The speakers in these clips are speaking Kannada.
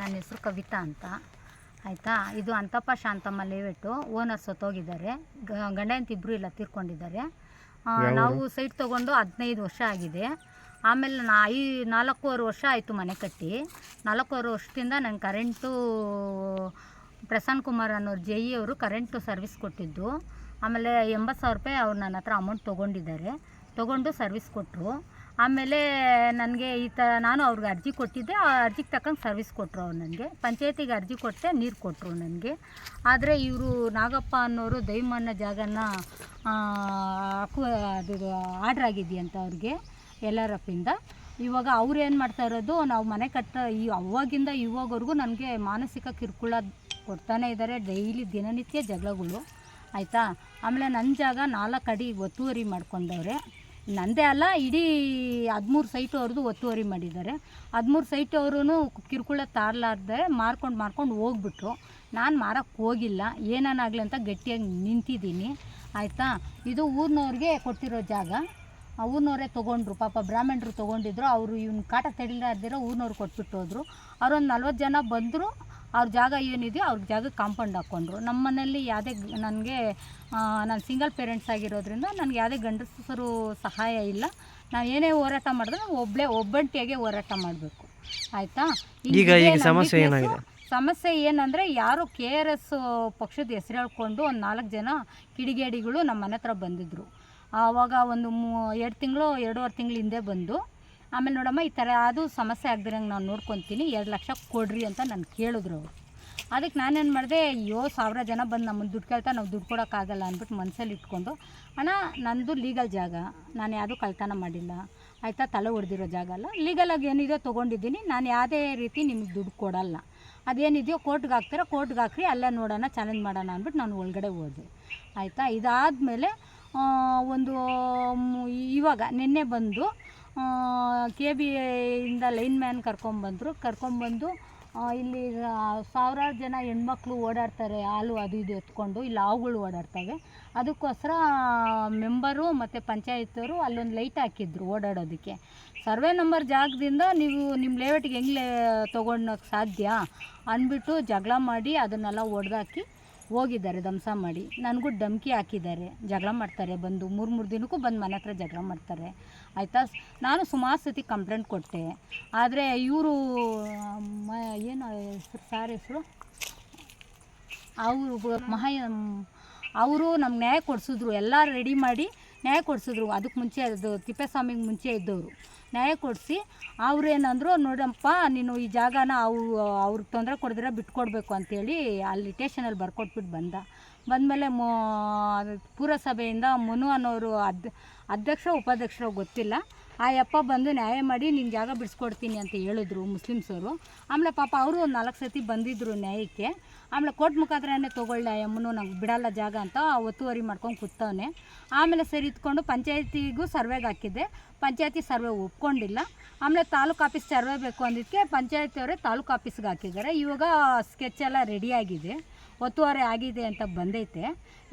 ನನ್ನ ಹೆಸರು ಕವಿತಾ ಅಂತ. ಆಯಿತಾ? ಇದು ಅಂತಪ್ಪ ಶಾಂತಮ್ಮ ಲೇವೆಟ್ಟು ಓನರ್ ಸತ್ತೋಗಿದ್ದಾರೆ. ಗಂಡ ಅಂತ ಇಬ್ಬರು ಇಲ್ಲ ತೀರ್ಕೊಂಡಿದ್ದಾರೆ. ನಾವು ಸೈಟ್ ತೊಗೊಂಡು ಹದಿನೈದು ವರ್ಷ ಆಗಿದೆ. ಆಮೇಲೆ ನಾ ಐ ನಾಲ್ಕೂವರೆ ವರ್ಷ ಆಯಿತು ಮನೆ ಕಟ್ಟಿ. ನಾಲ್ಕೂವರೆ ವರ್ಷದಿಂದ ನಂಗೆ ಕರೆಂಟು ಪ್ರಸನ್ನ ಕುಮಾರ್ ಅನ್ನೋರು ಜೆ ಇ ಅವರು ಕರೆಂಟು ಸರ್ವಿಸ್ ಕೊಟ್ಟಿದ್ದು. ಆಮೇಲೆ ಎಂಬತ್ತು ಸಾವಿರ ರೂಪಾಯಿ ಅವ್ರು ನನ್ನ ಹತ್ರ ಅಮೌಂಟ್ ತೊಗೊಂಡಿದ್ದಾರೆ. ತೊಗೊಂಡು ಸರ್ವಿಸ್ ಕೊಟ್ಟರು ಆಮೇಲೆ ನನಗೆ ಈ ಥರ ನಾನು ಅವ್ರಿಗೆ ಅರ್ಜಿ ಕೊಟ್ಟಿದ್ದೆ, ಆ ಅರ್ಜಿಗೆ ತಕ್ಕಂಗೆ ಸರ್ವಿಸ್ ಕೊಟ್ಟರು ಅವ್ರು ನನಗೆ. ಪಂಚಾಯತಿಗೆ ಅರ್ಜಿ ಕೊಟ್ಟೆ ನೀರು ಕೊಟ್ಟರು ನನಗೆ. ಆದರೆ ಇವರು ನಾಗಪ್ಪ ಅನ್ನೋರು ದೈವಮನ್ನ ಜಾಗನ ಹಾಕು ಅದು ಆರ್ಡ್ರ್ ಆಗಿದೆಯಂತ ಅವ್ರಿಗೆ ಎಲ್ ಇವಾಗ ಅವ್ರು ಏನು ಮಾಡ್ತಾ ಇರೋದು, ನಾವು ಮನೆ ಕಟ್ಟ ಈ ಅವಾಗಿಂದ ಇವಾಗವರೆಗೂ ನನಗೆ ಮಾನಸಿಕ ಕಿರುಕುಳ ಕೊಡ್ತಾನೆ ಇದ್ದಾರೆ, ಡೈಲಿ ದಿನನಿತ್ಯ ಜಗಳಗಳು. ಆಯಿತಾ? ಆಮೇಲೆ ನನ್ನ ಜಾಗ ನಾಲ್ಕು ಅಡಿ ಒತ್ತುವರಿ ಮಾಡ್ಕೊಂಡವ್ರೆ. ನಂದೇ ಅಲ್ಲ, ಇಡೀ ಹದಿಮೂರು ಸೈಟು ಅವ್ರದ್ದು ಒತ್ತುವರಿ ಮಾಡಿದ್ದಾರೆ. ಹದಿಮೂರು ಸೈಟು ಅವರು ಕಿರುಕುಳ ತಾರಲಾರ್ದೆ ಮಾರ್ಕೊಂಡು ಮಾರ್ಕೊಂಡು ಹೋಗ್ಬಿಟ್ರು. ನಾನು ಮಾರಕ್ಕೆ ಹೋಗಿಲ್ಲ. ಏನಾನಾಗಲಿ ಅಂತ ಗಟ್ಟಿಯಾಗಿ ನಿಂತಿದ್ದೀನಿ. ಆಯಿತಾ? ಇದು ಊರಿನವ್ರಿಗೆ ಕೊಟ್ಟಿರೋ ಜಾಗ. ಊರಿನವರೇ ತೊಗೊಂಡ್ರು. ಪಾಪ ಬ್ರಾಹ್ಮಣರು ತೊಗೊಂಡಿದ್ರು. ಅವರು ಇವ್ನ ಕಾಟ ತಡಿಲಾರ್ದಿರೋ ಊರಿನವ್ರು ಕೊಟ್ಬಿಟ್ಟು ಹೋದರು. ಅವರೊಂದು ನಲ್ವತ್ತು ಜನ ಬಂದರು. ಅವ್ರ ಜಾಗ ಏನಿದೆಯೋ ಅವ್ರ ಜಾಗಕ್ಕೆ ಕಾಂಪೌಂಡ್ ಹಾಕ್ಕೊಂಡ್ರು. ನಮ್ಮ ಮನೇಲಿ ಯಾವುದೇ ನನಗೆ ನಾನು ಸಿಂಗಲ್ ಪೇರೆಂಟ್ಸ್ ಆಗಿರೋದ್ರಿಂದ ನನಗೆ ಯಾವುದೇ ಗಂಡಸರು ಸಹಾಯ ಇಲ್ಲ. ನಾವು ಏನೇ ಹೋರಾಟ ಮಾಡಿದ್ರೆ ಒಬ್ಬಳೇ ಒಬ್ಬಂಟಿಯಾಗೆ ಹೋರಾಟ ಮಾಡಬೇಕು. ಆಯಿತಾ? ಈಗ ಈಗ ಸಮಸ್ಯೆ ಏನಾಗಿದೆ? ಸಮಸ್ಯೆ ಏನಂದರೆ ಯಾರು ಕೆ ಆರ್ ಎಸ್ ಪಕ್ಷದ ಹೆಸರು ಹೇಳ್ಕೊಂಡು ಒಂದು ನಾಲ್ಕು ಜನ ಕಿಡಿಗೇಡಿಗಳು ನಮ್ಮ ಮನೆ ಹತ್ರ ಬಂದಿದ್ದರು ಆವಾಗ ಒಂದು ಮೂ ಎರಡು ತಿಂಗಳು ಎರಡೂವರೆ ತಿಂಗಳ ಹಿಂದೆ ಬಂದು ಆಮೇಲೆ ನೋಡಮ್ಮ, ಈ ಥರ ಅದು ಸಮಸ್ಯೆ ಆಗ್ದಿರಂಗೆ ನಾನು ನೋಡ್ಕೊತೀನಿ, ಎರಡು ಲಕ್ಷ ಕೊಡ್ರಿ ಅಂತ ನಾನು ಕೇಳಿದ್ರು ಅವರು. ಅದಕ್ಕೆ ನಾನೇನು ಮಾಡಿದೆ, ಅಯ್ಯೋ, ಸಾವಿರ ಜನ ಬಂದು ನಮ್ಮನ್ನು ದುಡ್ಡು ಕೇಳ್ತಾ ನಾವು ದುಡ್ಡು ಕೊಡೋಕ್ಕಾಗಲ್ಲ ಅಂದ್ಬಿಟ್ಟು ಮನಸ್ಸಲ್ಲಿ ಇಟ್ಕೊಂಡು, ಅಣ್ಣ, ನಂದು ಲೀಗಲ್ ಜಾಗ, ನಾನು ಯಾವುದೂ ಕಳ್ತನ ಮಾಡಿಲ್ಲ. ಆಯಿತಾ, ತಲೆ ಹೊಡೆದಿರೋ ಜಾಗ ಅಲ್ಲ. ಲೀಗಲಾಗಿ ಏನಿದೆಯೋ ತೊಗೊಂಡಿದ್ದೀನಿ, ನಾನು ಯಾವುದೇ ರೀತಿ ನಿಮಗೆ ದುಡ್ಡು ಕೊಡಲ್ಲ. ಅದೇನಿದೆಯೋ ಕೋರ್ಟ್ಗೆ ಹಾಕ್ತೀರಾ, ಕೋರ್ಟ್ಗೆ ಹಾಕ್ರಿ, ಅಲ್ಲೇ ನೋಡೋಣ, ಚಾಲೆಂಜ್ ಮಾಡೋಣ ಅಂದ್ಬಿಟ್ಟು ನಾನು ಒಳಗಡೆ ಹೋದೆ. ಆಯಿತಾ, ಇದಾದಮೇಲೆ ಒಂದು, ಮು- ಇವಾಗ ನಿನ್ನೆ ಬಂದು ಕೆ ಬಿ ಇಂದ ಲೈನ್ ಮ್ಯಾನ್ ಕರ್ಕೊಂಬಂದರು ಕರ್ಕೊಂಬಂದು ಇಲ್ಲಿ ಸಾವಿರಾರು ಜನ ಹೆಣ್ಮಕ್ಳು ಓಡಾಡ್ತಾರೆ, ಹಾಲು ಅದು ಇದು ಎತ್ಕೊಂಡು, ಇಲ್ಲಿ ಹಾವುಗಳು ಓಡಾಡ್ತವೆ. ಅದಕ್ಕೋಸ್ಕರ ಮೆಂಬರು ಮತ್ತು ಪಂಚಾಯತವರು ಅಲ್ಲೊಂದು ಲೈಟ್ ಹಾಕಿದ್ರು ಓಡಾಡೋದಕ್ಕೆ. ಸರ್ವೆ ನಂಬರ್ ಜಾಗದಿಂದ ನೀವು ನಿಮ್ಮ ಲೇಔಟ್ಗೆ ಹೆಂಗೆ ತೊಗೊಳಕ್ಕೆ ಸಾಧ್ಯ ಅಂದ್ಬಿಟ್ಟು ಜಗಳ ಮಾಡಿ ಅದನ್ನೆಲ್ಲ ಒಡೆದಾಕಿ ಹೋಗಿದ್ದಾರೆ, ಧ್ವಂಸ ಮಾಡಿ. ನನಗೂ ಧಮ್ಕಿ ಹಾಕಿದ್ದಾರೆ. ಜಗಳ ಮಾಡ್ತಾರೆ, ಬಂದು ಮೂರು ಮೂರು ದಿನಕ್ಕೂ ಬಂದು ಮನೆ ಹತ್ರ ಜಗಳ ಮಾಡ್ತಾರೆ. ಆಯಿತಾ? ನಾನು ಸುಮಾರು ಸತಿ ಕಂಪ್ಲೇಂಟ್ ಕೊಟ್ಟೆ. ಆದರೆ ಇವರು, ಮ, ಏನು ಹೆಸರು, ಸಾರ್ ಹೆಸರು? ಅವರು ಮಹಾಯ ಅವರು ನಮ್ಗೆ ನ್ಯಾಯ ಕೊಡಿಸಿದ್ರು. ಎಲ್ಲ ರೆಡಿ ಮಾಡಿ ನ್ಯಾಯ ಕೊಡಿಸಿದ್ರು. ಅದಕ್ಕೆ ಮುಂಚೆ ಅದು ತಿಪ್ಪೇಸ್ವಾಮಿಗೆ ಮುಂಚೆ ಇದ್ದವರು. ನ್ಯಾಯ ಕೊಡಿಸಿ, ಅವ್ರೇನಂದ್ರು, ನೋಡಪ್ಪ, ನೀನು ಈ ಜಾಗನ ಅವು, ಅವ್ರಿಗೆ ತೊಂದರೆ ಕೊಡಿದ್ರೆ ಬಿಟ್ಕೊಡ್ಬೇಕು ಅಂತೇಳಿ ಅಲ್ಲಿ ಟೇಷನಲ್ಲಿ ಬರ್ಕೊಟ್ಬಿಟ್ಟು ಬಂದ. ಬಂದಮೇಲೆ ಮೋ, ಪುರಸಭೆಯಿಂದ ಮುನು ಅನ್ನೋರು ಅದ್, ಅಧ್ಯಕ್ಷ, ಉಪಾಧ್ಯಕ್ಷರು ಗೊತ್ತಿಲ್ಲ. ಆ ಯಪ್ಪ ಬಂದು ನ್ಯಾಯ ಮಾಡಿ ನಿನ್ನ ಜಾಗ ಬಿಡಿಸ್ಕೊಡ್ತೀನಿ ಅಂತ ಹೇಳಿದ್ರು ಮುಸ್ಲಿಮ್ಸವರು ಆಮೇಲೆ ಪಾಪ ಅವರು ಒಂದು ನಾಲ್ಕು ಸತಿ ಬಂದಿದ್ದರು ನ್ಯಾಯಕ್ಕೆ. ಆಮೇಲೆ ಕೋರ್ಟ್ ಮುಖಾಂತರನೇ ತೊಗೊಳ್ಳ ಅಮ್ಮನು ನಂಗೆ ಬಿಡಲ್ಲ ಜಾಗ ಅಂತ ಒತ್ತುವರಿ ಮಾಡ್ಕೊಂಡು ಕೂತವನೆ. ಆಮೇಲೆ ಸರಿ ಇತ್ಕೊಂಡು ಪಂಚಾಯತಿಗೂ ಸರ್ವೆಗೆ ಹಾಕಿದ್ದೆ. ಪಂಚಾಯತಿ ಸರ್ವೆ ಒಪ್ಕೊಂಡಿಲ್ಲ. ಆಮೇಲೆ ತಾಲೂಕು ಆಫೀಸ್ ಸರ್ವೆ ಬೇಕು ಅಂದಿದ್ದಕ್ಕೆ ಪಂಚಾಯತಿಯವರೇ ತಾಲೂಕು ಆಫೀಸ್ಗೆ ಹಾಕಿದ್ದಾರೆ. ಇವಾಗ ಸ್ಕೆಚ್ ಎಲ್ಲ ರೆಡಿಯಾಗಿದೆ ಒತ್ತುವರಿ ಆಗಿದೆ ಅಂತ ಬಂದೈತೆ.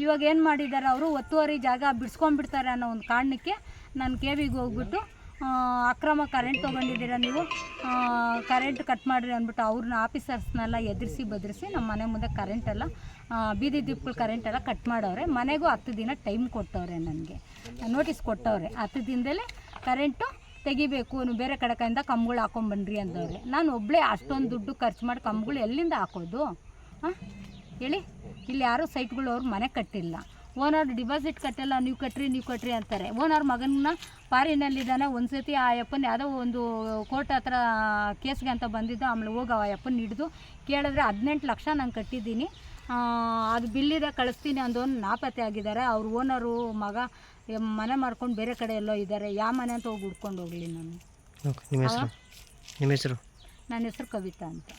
ಇವಾಗ ಏನು ಮಾಡಿದ್ದಾರೆ ಅವರು? ಒತ್ತುವರಿ ಜಾಗ ಬಿಡಿಸ್ಕೊಂಡ್ಬಿಡ್ತಾರೆ ಅನ್ನೋ ಒಂದು ಕಾರಣಕ್ಕೆ ನಾನು ಕೆ ವಿಗೆ ಹೋಗ್ಬಿಟ್ಟು ಅಕ್ರಮ ಕರೆಂಟ್ ತೊಗೊಂಡಿದ್ದೀರಾ ನೀವು? ಕರೆಂಟ್ ಕಟ್ ಮಾಡಿರಿ ಅಂದ್ಬಿಟ್ಟು ಅವ್ರನ್ನ ಆಫೀಸರ್ಸ್ನೆಲ್ಲ ಎದುರಿಸಿ ಬದರಿಸಿ ನಮ್ಮ ಮನೆ ಮುಂದೆ ಕರೆಂಟೆಲ್ಲ ಬೀದಿ ದೀಪಗಳು ಕರೆಂಟೆಲ್ಲ ಕಟ್ ಮಾಡವ್ರೆ. ಮನೆಗೂ ಹತ್ತು ದಿನ ಟೈಮ್ ಕೊಟ್ಟವ್ರೆ ನನಗೆ. ನೋಟಿಸ್ ಕೊಟ್ಟವ್ರೆ. ಹತ್ತು ದಿನದಲ್ಲೇ ಕರೆಂಟು ತೆಗಿಬೇಕು. ನೀವು ಬೇರೆ ಕಡೆ ಕೈಯಿಂದ ಕಂಬಗಳು ಹಾಕೊಂಬನ್ರಿ ಅಂದವ್ರೆ. ನಾನು ಒಬ್ಬಳೇ ಅಷ್ಟೊಂದು ದುಡ್ಡು ಖರ್ಚು ಮಾಡಿ ಕಂಬಗಳು ಎಲ್ಲಿಂದ ಹಾಕೋದು? ಹಾಂ ಹೇಳಿ ಇಲ್ಲಿ ಯಾರೂ ಸೈಟ್ಗಳು ಅವ್ರು ಮನೆ ಕಟ್ಟಿಲ್ಲ. ಓನರ್ ಡಿಪಾಸಿಟ್ ಕಟ್ಟಲ್ಲ ನೀವು ಕಟ್ಟ್ರಿ ನೀವು ಕಟ್ಟ್ರಿ ಅಂತಾರೆ. ಓನರ್ ಮಗನ ಪಾರಿನಲ್ಲಿದ್ದಾನೆ ಒಂದು ಸತಿ ಆ ಅಪ್ಪನ ಯಾವುದೋ ಒಂದು ಕೋರ್ಟ್ ಹತ್ರ ಕೇಸ್ಗೆ ಅಂತ ಬಂದಿದ್ದು ಆಮೇಲೆ ಹೋಗಿ ಆ ಅಪ್ಪನ ಹಿಡಿದು ಕೇಳಿದ್ರೆ ಹದಿನೆಂಟು ಲಕ್ಷ ನಾನು ಕಟ್ಟಿದ್ದೀನಿ. ಅದು ಬಿಲ್ಲಿದೆ ಕಳಿಸ್ತೀನಿ ಅಂದವನು ನಾಪತ್ತೆ ಆಗಿದ್ದಾರೆ. ಅವ್ರ ಓನರು ಮಗ ಮನೆ ಮಾಡ್ಕೊಂಡು ಬೇರೆ ಕಡೆ ಎಲ್ಲೋ ಇದ್ದಾರೆ. ಯಾವ ಮನೆ ಅಂತ ಹೋಗಿ ಹುಡ್ಕೊಂಡು ಹೋಗಲಿ ನಾನು. ನಿಮ್ಮ ಹೆಸರು? ನನ್ನ ಹೆಸರು ಕವಿತಾ ಅಂತ.